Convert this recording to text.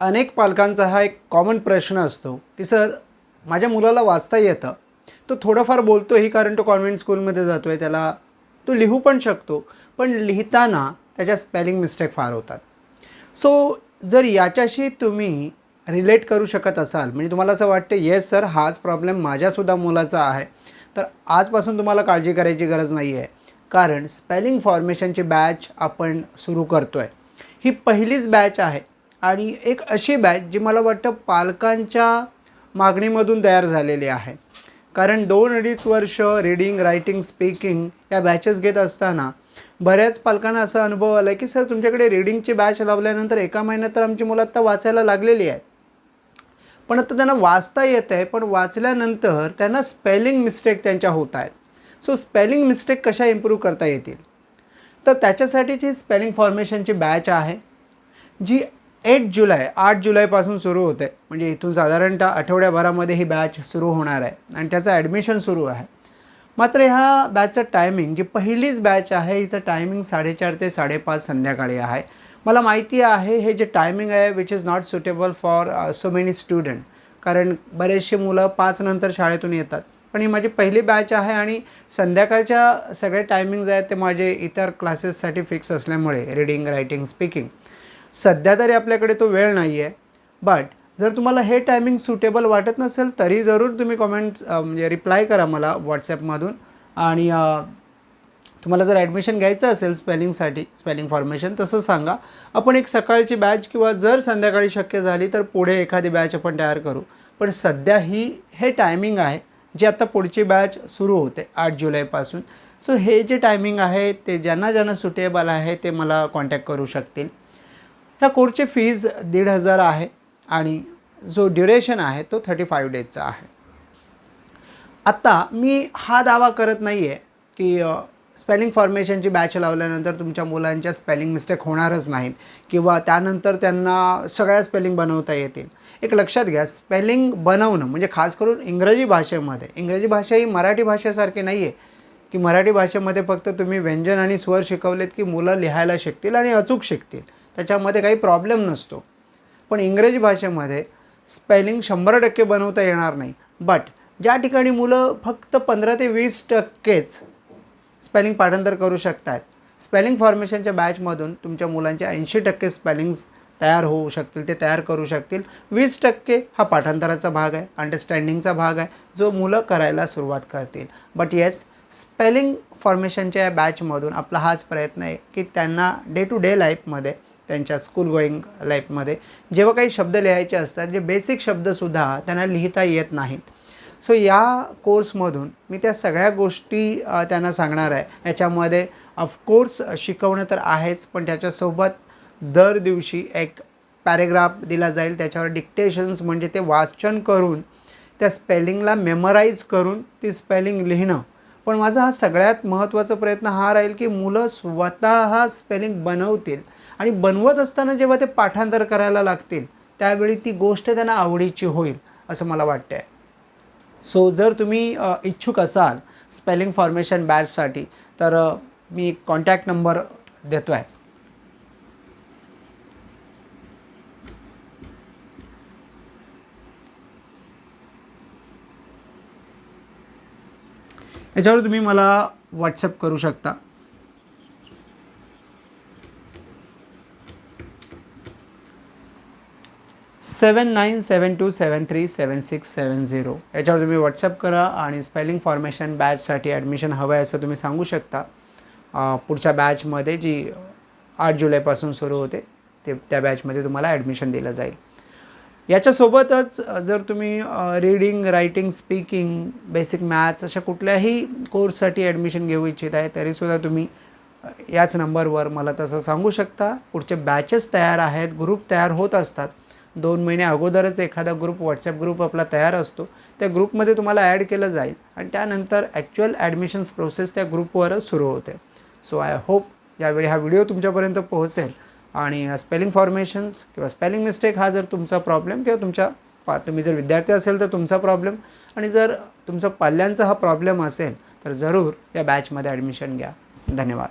अनेक पालकांचा हा एक कॉमन प्रश्न असतो की सर माझ्या मुलाला वाचता येतं? तो थोडंफार बोलतो ही कारण तो कॉन्व्हेंट स्कूलमध्ये जातो आहे त्याला तो लिहू पण शकतो पण लिहिताना त्याच्या स्पेलिंग मिस्टेक फार होतात. सो जर याच्याशी तुम्ही रिलेट करू शकत असाल म्हणजे तुम्हाला असं वाटतं येस सर हाच प्रॉब्लेम माझ्यासुद्धा मुलाचा आहे. तर आजपासून तुम्हाला काळजी करायची गरज नाही आहे कारण स्पेलिंग फॉर्मेशनची बॅच आपण सुरू करतो आहे ही पहिलीच बॅच आहे. आणि एक अशी बॅच जी मला वाटतं पालकांच्या मागणीमधून तयार झालेली आहे. कारण दोन अडीच वर्ष रीडिंग रायटिंग स्पीकिंग या बॅचेस घेत असताना बऱ्याच पालकांना असा अनुभव आला की सर तुमच्याकडे रीडिंगची बॅच लावल्यानंतर एका महिन्यात तर आमची मुलं आत्ता वाचायला लागलेली आहेत. पण आता त्यांना वाचता येत आहे पण वाचल्यानंतर त्यांना स्पेलिंग मिस्टेक त्यांच्या होत आहेत. सो स्पेलिंग मिस्टेक कशा इम्प्रूव्ह करता येतील? तर त्याच्यासाठीची स्पेलिंग फॉर्मेशनची बॅच आहे जी एट जुलै आठ जुलैपासून सुरू होते. म्हणजे इथून साधारणतः आठवड्याभरामध्ये ही बॅच सुरू होणार आहे. आणि त्याचं ॲडमिशन सुरू आहे. मात्र ह्या बॅचचं टायमिंग जी पहिलीच बॅच आहे हिचं टायमिंग साडेचार ते साडेपाच संध्याकाळी आहे. मला माहिती आहे हे जे टायमिंग आहे which is not suitable for so many student कारण बरेचसे मुलं पाच नंतर शाळेतून येतात. पण ही माझी पहिली बॅच आहे आणि संध्याकाळच्या सगळे टायमिंग्ज आहेत ते माझे इतर क्लासेससाठी फिक्स असल्यामुळे रीडिंग रायटिंग स्पीकिंग सध्या तरी आपल्याकडे तो वेळ नाही आहे बट जर तुम्हाला हे टायमिंग सुटेबल वाटत नसेल तरी जरूर तुम्ही कॉमेंट्स म्हणजे रिप्लाय करा मला व्हॉट्सॲपमधून आणि तुम्हाला जर ॲडमिशन घ्यायचं असेल स्पेलिंगसाठी स्पेलिंग फॉर्मेशन तसं सांगा. आपण एक सकाळची बॅच किंवा जर संध्याकाळी शक्य झाली तर पुढे एखादी बॅच आपण तयार करू. पण सध्या ही हे टायमिंग आहे जे आता पुढची बॅच सुरू होते आठ जुलैपासून सो हे जे टायमिंग आहे ते ज्यांना ज्यांना सुटेबल आहे ते मला कॉन्टॅक्ट करू शकतील. ह्या कोर्सची फीज दीड हजार आहे आणि जो ड्युरेशन आहे तो थर्टी फाईव्ह डेजचा आहे. आत्ता मी हा दावा करत नाही आहे की स्पेलिंग फॉर्मेशनची बॅच लावल्यानंतर तुमच्या मुलांच्या स्पेलिंग मिस्टेक होणारच नाहीत किंवा त्यानंतर त्यांना सगळ्या स्पेलिंग बनवता येतील. एक लक्षात घ्या स्पेलिंग बनवणं म्हणजे खास करून इंग्रजी भाषेमध्ये इंग्रजी भाषा ही मराठी भाषेसारखी नाही आहे की मराठी भाषेमध्ये फक्त तुम्ही व्यंजन आणि स्वर शिकवलेत की मुलं लिहायला शिकतील आणि अचूक शिकतील. त्याच्यामध्ये काही प्रॉब्लेम नसतो. पण इंग्रजी भाषेमध्ये स्पेलिंग शंभर टक्के बनवता येणार नाही. बट ज्या ठिकाणी मुलं फक्त पंधरा ते वीस टक्केच स्पेलिंग पाठांतर करू शकतात स्पेलिंग फॉर्मेशनच्या बॅचमधून तुमच्या मुलांचे ऐंशी टक्के स्पेलिंग्स तयार होऊ शकतील ते तयार करू शकतील. वीस टक्के हा पाठांतराचा भाग आहे अंडरस्टँडिंगचा भाग आहे जो मुलं करायला सुरुवात करतील. बट येस स्पेलिंग फॉर्मेशनच्या या बॅचमधून आपला हाच प्रयत्न आहे की त्यांना डे टू डे लाईफमध्ये त्यांच्या स्कूल गोईंग लाईफमध्ये जेव्हा काही शब्द लिहायचे असतात जे बेसिक शब्दसुद्धा त्यांना लिहिता येत नाहीत. सो या कोर्समधून मी त्या सगळ्या गोष्टी त्यांना सांगणार आहे. याच्यामध्ये ऑफकोर्स शिकवणं तर आहेच पण त्याच्यासोबत दर दिवशी एक पॅरेग्राफ दिला जाईल. त्याच्यावर डिक्टेशन्स म्हणजे ते वाचन करून त्या स्पेलिंगला मेमराईज करून ती स्पेलिंग लिहिणं पण माझा हा सगळ्यात महत्त्वाचा प्रयत्न हा राहील की मुलं स्वतः स्पेलिंग बनवतील आणि बनवत असताना जेव्हा ते पाठांतर करायला लागतील त्यावेळी ती गोष्ट त्यांना आवडीची होईल असं मला वाटतं आहे सो जर तुम्ही इच्छुक असाल स्पेलिंग फॉर्मेशन बॅचसाठी तर मी कॉन्टॅक्ट नंबर देतो आहे याच्यावर तुम्ही मला व्हॉट्सअप करू शकता. Seven nine seven two seven three seven six seven zero याच्यावर तुम्ही व्हॉट्सअप करा आणि स्पेलिंग फॉर्मेशन बॅचसाठी ॲडमिशन हवं आहे असं तुम्ही सांगू शकता. पुढच्या बॅचमध्ये जी आठ जुलैपासून सुरू होते ते त्या बॅचमध्ये तुम्हाला ॲडमिशन दिलं जाईल. याच्यासोबतच जर तुम्ही reading writing speaking basic maths अशा कुठल्याही कोर्ससाठी ॲडमिशन घेऊ इच्छित आहे तरीसुद्धा तुम्ही याच नंबरवर मला तसं सांगू शकता. पुढचे बॅचेस तयार आहेत ग्रुप तयार होत असतात. दोन महिने अगोदरच एखादा ग्रुप व्हॉट्सॲप ग्रुप आपला तयार असतो. त्या ग्रुपमध्ये तुम्हाला ॲड केलं जाईल आणि त्यानंतर ॲक्च्युअल ॲडमिशन्स प्रोसेस त्या ग्रुपवरच सुरू होते. सो आय होप यावेळी हा व्हिडिओ तुमच्यापर्यंत पोहोचेल. आणि स्पेलिंग फॉर्मेशन्स किंवा स्पेलिंग मिस्टेक हा जर तुमचा प्रॉब्लेम किंवा तुमच्या पा तुम्ही जर विद्यार्थी असेल तर तुमचा प्रॉब्लेम आणि जर तुमचा पाल्यांचा हा प्रॉब्लेम असेल तर जरूर या बॅचमध्ये ॲडमिशन घ्या. धन्यवाद.